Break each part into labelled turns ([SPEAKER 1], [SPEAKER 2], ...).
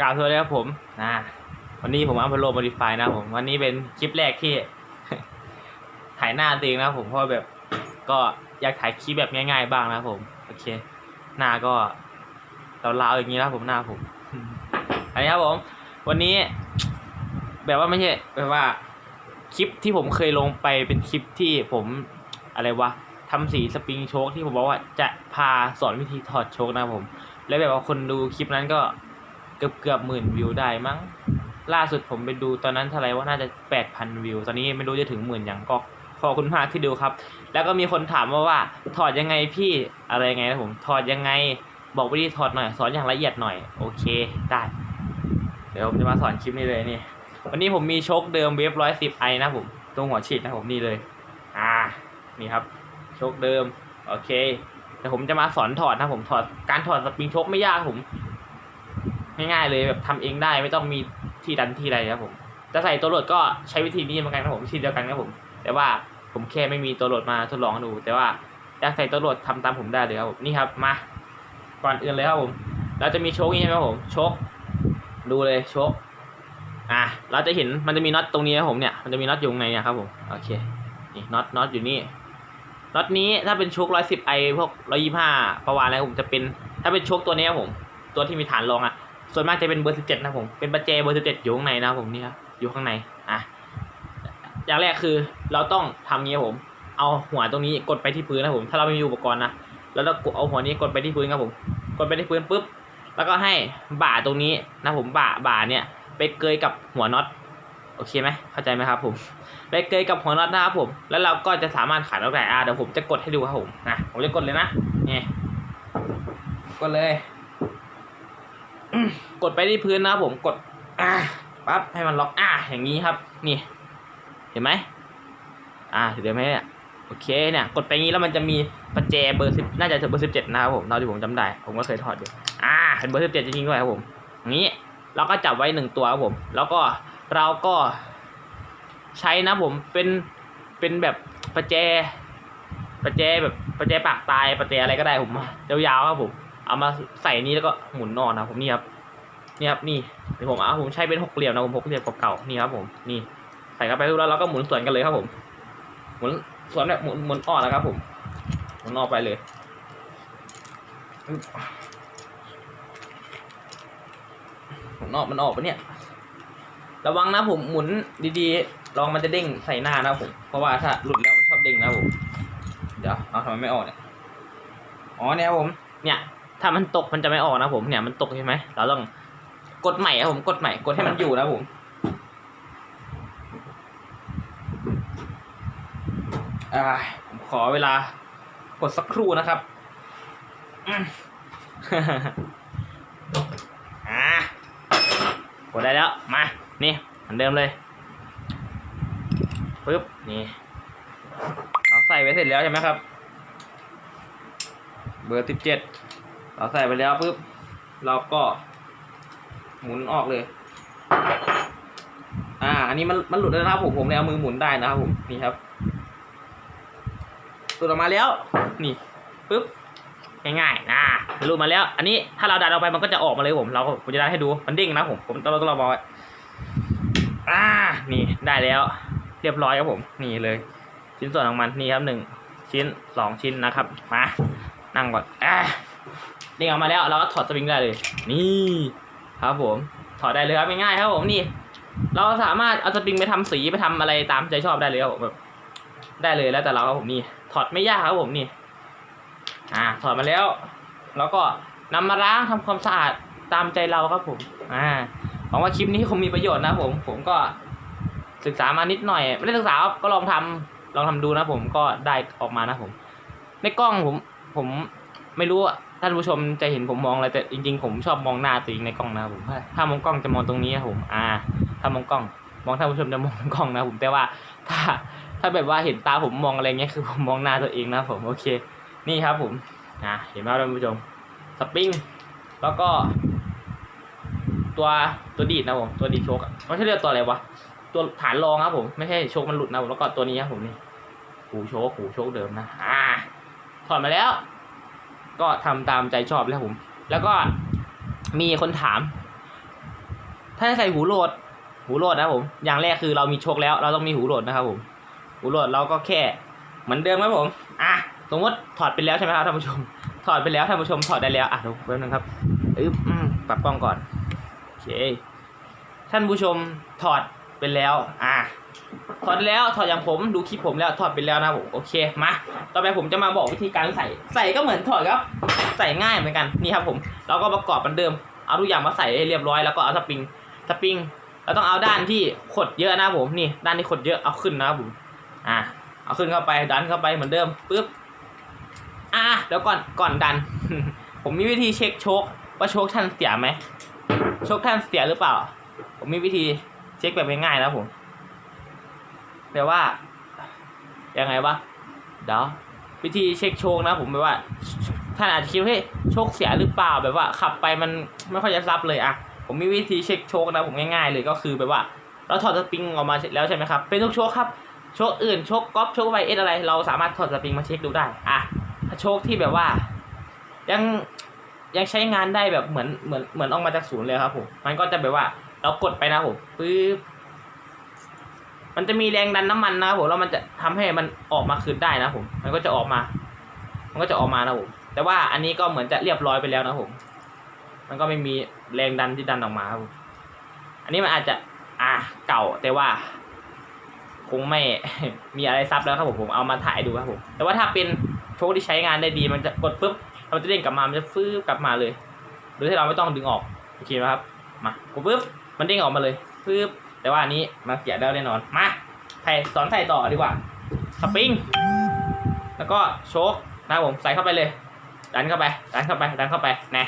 [SPEAKER 1] กล่าวสวัสดีครับผมนะวันนี้ผมอัพโหลด modify นะผม วันนี้เป็นคลิปแรกที่ถ่ายหน้าตัวเองนะผมเพราะแบบก็อยากถ่ายคลิปแบบง่ายๆบ้างนะผม โอเค หน้าก็ลาวๆอย่างนี้นะผมหน้าผมอันนี้ครับผม วันนี้ แบบว่าไม่ใช่แบบว่า คลิปที่ผมเคยลงไปเป็นคลิปที่ผมอะไรวะทำสีสปริงโชคที่ผมบอกว่าจะพาสอนวิธีถอดโชคนะผม แล้วแบบว่าคนดูคลิปนั้นก็ กือบเกือบหมื่นวิวได้มั้ง ล่าสุดผมไปดูตอนนั้นเท่าไหร่ว่าน่าจะแปดพันวิว ตอนนี้ไม่รู้จะถึงหมื่นอย่างก็ขอบคุณมากที่ดูครับ แล้วก็มีคนถามมาว่าถอดยังไงพี่อะไรไงนะผมถอดยังไง บอกวิธีถอดหน่อยสอนอย่างละเอียดหน่อยโอเคได้ เดี๋ยวผมจะมาสอนคลิปนี้เลยนี่ วันนี้ผมมีโชคเดิมเวฟร้อยสิบไอนะผมตรงหัวฉีดนะผมนี่เลย อ่านี่ครับโชคเดิมโอเคเดี๋ยวผมจะมาสอนถอดนะผมถอดการถอดสปริงโชคไม่ยากผม ง่ายๆเลยแบบทำเองได้ไม่ต้องมีที่ดันที่อะไรครับผมจะใส่ตัวโหลดก็ใช้วิธีนี้เหมือนกันครับผมวิธีเดียวกันครับผม แต่ว่าผมแค่ไม่มีตัวโหลดมาทดลองดู แต่ว่าอยากใส่ตัวโหลดทำตามผมได้เลยครับผมนี่ครับมาก่อนอื่นเลยครับผม เราจะมีโชคนี่ใช่ไหมครับผมโชคดูเลยโชคอะเราจะเห็นมันจะมีน็อตตรงนี้ครับผมเนี่ยมันจะมีน็อตอยู่ในเนี่ยครับผมโอเคนี่น็อตน็อตอยู่นี่น็อตนี้ถ้าเป็นโชคร้อยสิบไอพวกร้อยยี่ห้าประวานอะไรผมจะเป็น ถ้าเป็นโชคตัวนี้ครับผม ตัวที่มีฐานรองอะ ส่วนมากจะเป็นเบอร์สิบเจ็ดนะผมเป็นประแจเบอร์สิบเจ็ดอยู่ข้างในนะผมนี่ครับอยู่ข้างในอะอย่างแรกคือเราต้องทำงี้ผม เอาหัวตรงนี้กดไปที่พื้นนะผม ถ้าเราไม่มีอุปกรณ์นะแล้วเรากดเอาหัวนี้กดไปที่พื้นครับผม กดไปที่พื้นปุ๊บแล้วก็ให้บ่าตรงนี้นะผมบ่าบ่าเนี่ยไปเกยกับหัวน็อตโอเคไหมเข้าใจไหมครับผมไปเกยกับหัวน็อตนะครับผม แล้วเราก็จะสามารถขายน็อตได้อะเดี๋ยวผมจะกดให้ดูครับผมนะผมจะกดเลยนะนี่กดเลย กดไปที่พื้นนะครับผมกดอ่าปั๊บให้มันล็อกอ่าอย่างนี้ครับ นี่ เห็นไหมอ่าเดี๋ยวไหมเนี่ยโอเคเนี่ย กดไปงี้แล้วมันจะมีประแจเบอร์สิบน่าจะเบอร์สิบเจ็ดนะครับผมเท่าที่ผมจำได้ ผมก็เคยถอดอยู่อ่าเป็นเบอร์สิบเจ็ดจริงๆด้วยครับผมอย่างนี้เราก็จับไว้หนึ่งตัวครับผม แล้วก็เราก็ใช้นะผมเป็นเป็นแบบประแจประแจแบบประแจปากตายประแจอะไรก็ได้ผมยาวๆครับผม เอามาใส่นี้แล้วก็หมุนนอนนะผมนี่ครับนี่ครับนี่เดี๋ยวผมเอาผมใช้เป็นหกเหลี่ยมนะผมหกเหลี่ยมเก่าๆนี่ครับผมนี่ใส่เข้าไปแล้วเราก็หมุนส่วนกันเลยครับผมหมุนส่วนแบบหมุนหมุนออกนะครับผมหมุนออกไปเลยหมุนออกมันออกปะเนี่ย ระวังนะผมหมุนดีๆลองมันจะเด้งใส่หน้านะผมเพราะว่าถ้าหลุดแล้วมันชอบเด้งนะผมเดี๋ยวเอาทำไมไม่ออกเนี่ยอ๋อเนี่ยผมเนี่ย ถ้ามันตกมันจะไม่ออกนะผมเนี่ยมันตกใช่ไหมเราต้องกดใหม่ครับผมกดใหม่กดให้มันอยู่นะผมอ่าผมขอเวลากดสักครู่นะครับอ่ากดได้แล้ว มา นี่เหมือนเดิมเลยปึ๊บ นี่ เราใส่ไว้เสร็จแล้วใช่ไหมครับ เบอร์สิบเจ็ด เราใส่ไปแล้วปุ๊บเราก็หมุนออกเลย อ่า อันนี้มันมันหลุดแล้วนะครับผมผมเลยเอามือหมุนได้นะครับผมนี่ครับหลุดออกมาแล้ว นี่ปุ๊บง่ายๆนะหลุดมาแล้ว อันนี้ถ้าเราดันออกไปมันก็จะออกมาเลยผม เราผมจะดันให้ดูมันเด้งนะผมผมต้องต้องรอบอกไว้อ่า นี่ได้แล้ว เรียบร้อยครับผม นี่เลย ชิ้นส่วนของมันนี่ครับหนึ่งชิ้นสองชิ้นนะครับมานั่งก่อนอ่ะนี่ออกมาแล้วเราก็ถอดสปริงได้เลย นี่ครับผม ถอดได้เลยครับง่ายๆครับผมนี่ เราสามารถเอาสปริงไปทำสีไปทำอะไรตามใจชอบได้เลยครับผมแบบได้เลยแล้วแต่เราครับผมนี่ ถอดไม่ยากครับผมนี่ อ่า ถอดมาแล้ว แล้วก็นำมาล้างทำความสะอาดตามใจเราครับผม อ่าหวังว่าคลิปนี้คงมีประโยชน์นะผม ผมก็ศึกษามานิดหน่อย ไม่ได้ศึกษาครับก็ลองทำลองทำดูนะผมก็ได้ออกมานะผม ในกล้องผม ผมไม่รู้อะ ท่านผู้ชมจะเห็นผมมองอะไรแต่จริงๆ ผมชอบมองหน้าตัวเองในกล้องนะผมถ้ามองกล้องจะมองตรงนี้ครับผม อ่า ถ้ามองกล้อง มองท่านผู้ชมจะมองกล้องนะผมแต่ว่าถ้าถ้าแบบว่าเห็นตาผมมองอะไรเงี้ยคือผมมองหน้าตัวเองนะผมโอเค นี่ครับผมอ่าเห็นไหมครับท่านผู้ชมสปริงแล้วก็ ตัวตัวดีดนะผมตัวดีดโชกไม่ใช่เรียกตัวอะไรวะตัวฐานรองครับผมไม่ใช่โชกมันหลุดนะผมแล้วก็ตัวนี้ครับผมนี่หูโชกหูโชกเดิมนะอ่าถอดมาแล้ว ก็ทำตามใจชอบแล้วผม แล้วก็มีคนถาม ถ้าจะใส่หูโหลด หูโหลดนะผม อย่างแรกคือเรามีโชคแล้ว เราต้องมีหูโหลดนะครับผม หูโหลดเราก็แค่เหมือนเดิมครับผม อะ สมมติถอดไปแล้วใช่ไหมครับท่านผู้ชม ถอดไปแล้วท่านผู้ชมถอดได้แล้ว อะดูแป๊บนึงครับอึ๊บอืมปรับกล้องก่อน โอเค ท่านผู้ชมถอดไปแล้ว อะ ถอดแล้วถอดอย่างผมดูคลิปผมแล้วถอดไปแล้วนะผมโอเคมาต่อไปผมจะมาบอกวิธีการใส่ ใส่ก็เหมือนถอดครับ ใส่ง่ายเหมือนกันนี่ครับผมเราก็ประกอบเหมือนเดิมเอาทุกอย่างมาใส่ให้เรียบร้อยแล้วก็เอาสปริงสปริงเราต้องเอาด้านที่ขดเยอะนะผมนี่ด้านที่ขดเยอะเอาขึ้นนะครับผมอะเอาขึ้นเข้าไปดันเข้าไปเหมือนเดิมปึ๊บอะแล้วก่อนก่อนดัน ผมมีวิธีเช็คโชคว่าโชคท่านเสียไหมโชคท่านเสียหรือเปล่า ผมมีวิธีเช็คแบบง่ายๆนะผม แปลว่ายังไงวะเดี๋ยววิธีเช็คโชคนะผมแปลว่า ท่านอาจจะคิดว่าเฮ้ยโชคเสียหรือเปล่าแบบว่า ขับไปมันไม่ค่อยจะซับเลยอะผมมีวิธีเช็คโชคนะผมง่ายๆเลยก็คือแบบว่า เราถอดสปริงออกมาแล้วใช่ไหมครับเป็นทุกโชคครับโชคอื่นโชคก๊อปโชคไวเอสอะไร เราสามารถถอดสปริงมาเช็คดูได้อะถ้าโชคที่แบบว่า ยังยังใช้งานได้แบบเหมือนเหมือนเหมือนออกมาจากศูนย์เลยครับผมมันก็จะแบบว่า เรากดไปนะผมปึ๊บ มันจะมีแรงดันน้ำมันนะครับผมแล้วมันจะทำให้มันออกมาคืนได้นะผม มันก็จะออกมา มันก็จะออกมานะผมแต่ว่าอันนี้ก็เหมือนจะเรียบร้อยไปแล้วนะผม มันก็ไม่มีแรงดันที่ดันออกมาครับผมอันนี้มันอาจจะอ่าเก่าแต่ว่า คงไม่มีอะไรซับแล้วครับผมผมเอามาถ่ายดูครับผม แต่ว่าถ้าเป็นโชคที่ใช้งานได้ดีมันจะกดปุ๊บมันจะเด้งกลับมามันจะฟื้กลับมาเลย โดยที่เราไม่ต้องดึงออกโอเคไหมครับมากดปุ๊บมันเด้งออกมาเลยปึ๊บ แต่ว่าอันนี้มันเสียได้แน่นอน มาใส่สอนใส่ต่อดีกว่า สปริง แล้วก็โชคนะครับผมใส่เข้าไปเลย ดันเข้าไป ดันเข้าไป ดันเข้าไปนะ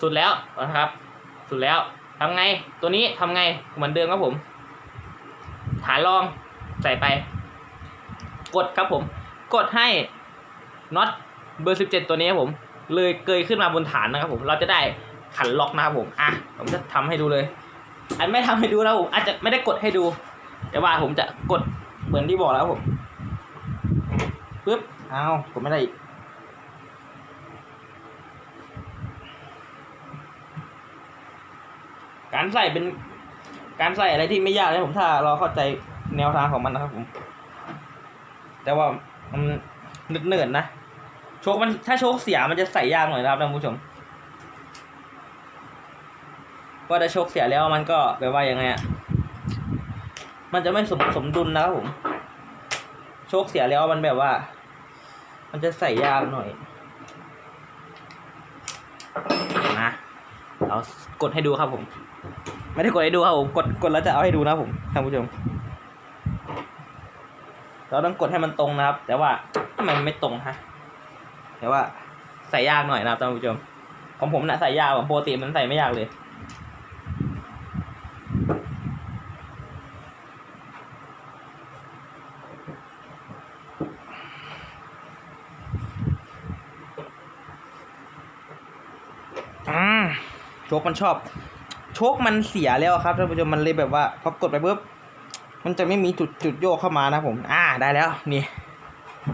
[SPEAKER 1] สุดแล้วนะครับ สุดแล้วทำไง ตัวนี้ทำไง เหมือนเดิมครับผม ฐานรองใส่ไป กดครับผม กดให้น็อตเบอร์สิบเจ็ดตัวนี้ครับผม เลยเกยขึ้นมาบนฐานนะครับผม เราจะได้ขันล็อกนะครับผม อะ ผมจะทำให้ดูเลย อันไม่ทำให้ดูนะผมอาจจะไม่ได้กดให้ดู แต่ว่าผมจะกดเหมือนที่บอกแล้วผมปึ๊บเอากดไม่ได้อีกการใส่เป็นการใส่อะไรที่ไม่ยากเลยผมถ้าเราเข้าใจแนวทางของมันนะครับผม แต่ว่ามันเนิร์ดๆนะโชคมันถ้าโชคเสียมันจะใส่ยากหน่อยนะครับท่านผู้ชม ว่าถ้โชคเสียแล้วมันก็แปลว่ายังไงอะมันจะไม่สมสมดุลนะครับผมโชคเสียแล้วมันแบบว่า มันจะใส่ยากหน่อยนะเรากดให้ดูครับผม ไม่ได้กดให้ดูครับผมกดกดแล้วจะเอาให้ดูนะครับผมท่านผู้ชม เราต้องกดให้มันตรงนะครับ แต่ว่าทำไมมันไม่ตรงฮะแต่ว่าใส่ยากหน่อยนะครับท่านผู้ชมของผมนะใส่ยากผมปกติมันใส่ไม่ยากเลย อืม โชคมันชอบโชคมันเสียแล้วครับท่านผู้ชมมันเลยแบบว่าพอกดไปปุ๊บมันจะไม่มีจุดจุดโยกเข้ามานะผม อ่าได้แล้วนี่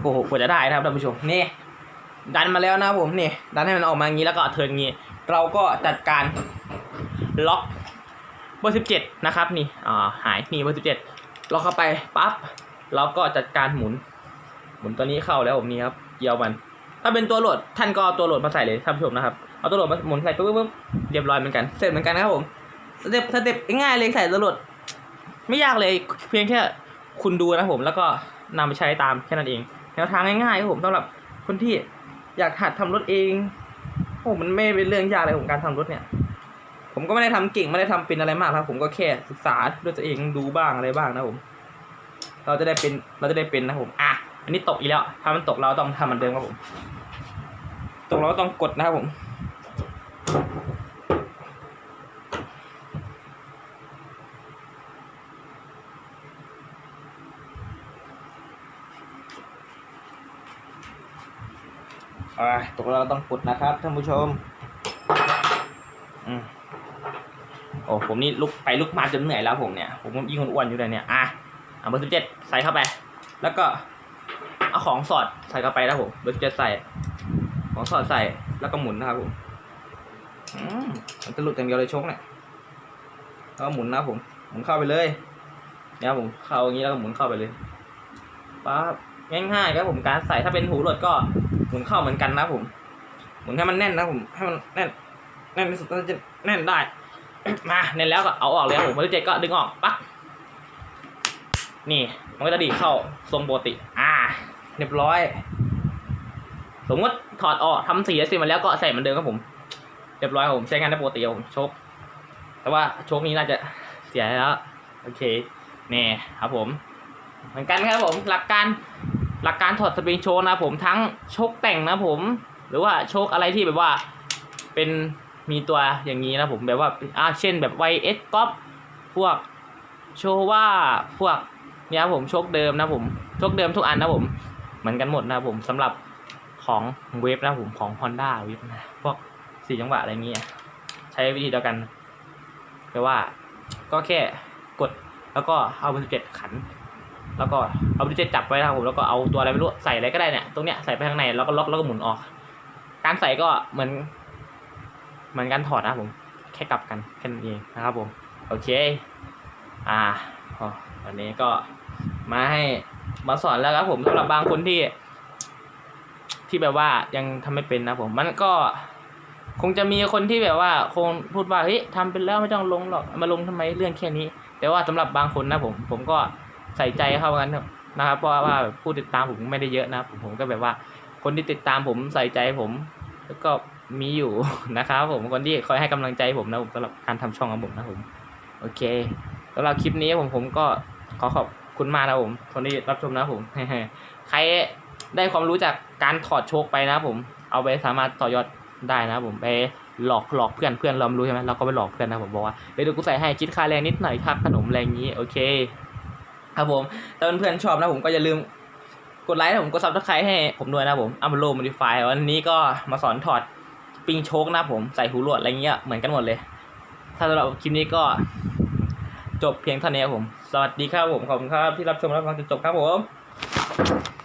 [SPEAKER 1] โอ้โหกว่าจะได้นะครับท่านผู้ชมนี่ ดันมาแล้วนะผมนี่ดันให้มันออกมาอย่างนี้แล้วก็เทิร์นงี้ เราก็จัดการล็อกเบอร์สิบเจ็ดนะครับนี่อ่าหายนี่เบอร์สิบเจ็ดล็อกเข้าไปปั๊บเราก็จัดการหมุน หมุนตัวนี้เข้าแล้วผมนี่ครับเกี่ยวมัน ถ้าเป็นตัวโหลดท่านก็ตัวโหลดมาใส่เลยท่านผู้ชมนะครับ เอาตัวโหลดมาหมุนใส่ปุ๊บปุ๊บเรียบร้อยเหมือนกัน เสร็จเหมือนกันนะครับผมสเต็ปสเต็ปง่ายเลยใส่ตัวโหลดไม่ยากเลยเพียงแค่คุณดูนะผมแล้วก็นำไปใช้ตามแค่นั้นเองแนวทางง่ายๆครับผมสำหรับคนที่อยากหัดทำรถเองโอ้มันไม่เป็นเรื่องยากเลยผมการทำรถเนี่ย ผมก็ไม่ได้ทำเก่งไม่ได้ทำเป็นอะไรมากครับ ผมก็แค่ศึกษาด้วยตัวเองดูบ้างอะไรบ้างนะผม เราจะได้เป็นเราจะได้เป็นนะผมอะอันนี้ตกอีกแล้วถ้ามันตกเราต้องทำเหมือนเดิมครับผมตรงเราต้องกดนะครับผม อ่าตรงเราต้องกดนะครับท่านผู้ชมอืมโอ้ผมนี่ลุกไปลุกมาจนเหนื่อยแล้วผมเนี่ย ผมยิ่งอ้วนอยู่เลยเนี่ยอะเอาเบอร์สิบเจ็ดใส่เข้าไป แล้วก็เอาของสอดใส่เข้าไปนะครับผมเบอร์สิบเจ็ดใส่ ของสอดใส่แล้วก็หมุนนะครับผมอืมมันจะหลุดอย่างเดียวเลยชกเนี่ยแล้วก็หมุนนะผมหมุนเข้าไปเลยเนี่ยผมเข้าอย่างนี้แล้วก็หมุนเข้าไปเลยปั๊บง่ายๆครับผมการใส่ถ้าเป็นหูหลดก็ หมุนเข้าเหมือนกันนะผมหมุนให้มันแน่นนะผมให้มันแน่นแน่นที่สุดมันจะแน่นได้มาแน่นแล้วก็เอาออกเลยครับผมพอที่เจ็ดก็ดึงออกปั๊บนี่มันก็จะดีเข้าทรงปกติ อ่า เรียบร้อย สมมติถอดออกทำสีสร็จมาแล้วก็ใส่เหมือนเดิมครับผม เรียบร้อยครับผมใช้งานได้ปกติผมโชคแต่ว่าโชคนี้น่าจะเสียแล้ว โอเค นี่ครับผม เหมือนกันครับผมหลักการ หลักการถอดสปริงโชคนะผมทั้งโชคแต่งนะผม หรือว่าโชคอะไรที่แบบว่าเป็นมีตัวอย่างนี้นะผมแบบว่าอ่าเช่นแบบไวเอสก๊อปพวกโชว่าพวกเนี่ยครับผมโชคเดิมนะผมโชคเดิมทุกอันนะผมเหมือนกันหมดนะผมสำหรับของเวฟนะผมของ Honda เวฟนะพวกสี่จังหวะอะไรเงี้ยใช้วิธีเดียวกันแต่ว่าก็แค่กดแล้วก็เอาเบอร์สิบเจ็ดขัน แล้วก็เอาเบอร์สิจ็ดจับไว้นะครับผมแล้วก็เอาตัวอะไรไม่รู้ใส่อะไรก็ได้เนี่ยตรงเนี้ยใส่ไปข้างในแล้วก็ล็อกแล้วก็หมุนออก การใส่ก็เหมือน เหมือนการถอดนะผมแค่กลับกันแค่นั้นเองนะครับผมโอเค อ่าอ๋อวันนี้ก็มาให้มาสอนแล้วครับผมสำหรับบางคนที่ ที่แบบว่ายังทำไม่เป็นนะผมมันก็คงจะมีคนที่แบบว่าคงพูดว่าเฮ้ยทำเป็นแล้วไม่ต้องลงหรอกมาลงทำไมเรื่องแค่นี้ แต่ว่าสำหรับบางคนนะผม ผมก็ ใส่ใจเข้ากันนะครับ เพราะว่าผู้ติดตามผมไม่ได้เยอะนะผมผมก็แบบว่า คนที่ติดตามผมใส่ใจผม แล้วก็มีอยู่นะครับ ผมคนที่คอยให้กำลังใจผมนะผมสำหรับการทำช่องของผมนะผมโอเคสำหรับคลิปนี้ผมผมก็ขอขอบคุณมากนะผมคนที่รับชมนะผมใครได้ความรู้จากการถอดโชคไปนะผม เอาไปสามารถต่อยอดได้นะผมไปหลอกหลอกเพื่อนเพื่อนเรารู้ใช่ไหมเราก็ไปหลอกเพื่อนนะผมบอกว่าเดี๋ยวกูใส่ให้คิดค่าแรงนิดหน่อยค่าขนมแรงนี้โอเค ครับผมถ้าเพื่อนๆชอบนะผมก็อย่าลืมกดไลค์นะผมกดซับสไครต์ให้ผมด้วยนะผมอัมโลมอดิฟายวันนี้ก็มาสอนถอดปิงโชกนะผมใส่หูหลวดอะไรเงี้ยเหมือนกันหมดเลย ถ้าสำหรับคลิปนี้ก็จบเพียงเท่านี้ครับผม สวัสดีครับผม ขอบคุณครับที่รับชมรับฟังจนจบครับผม